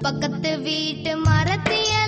பக்கத்து வீட்டு மரத்தியல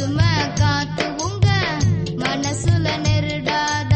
பசுமை காத்து உங்க மனசுல நெருடாது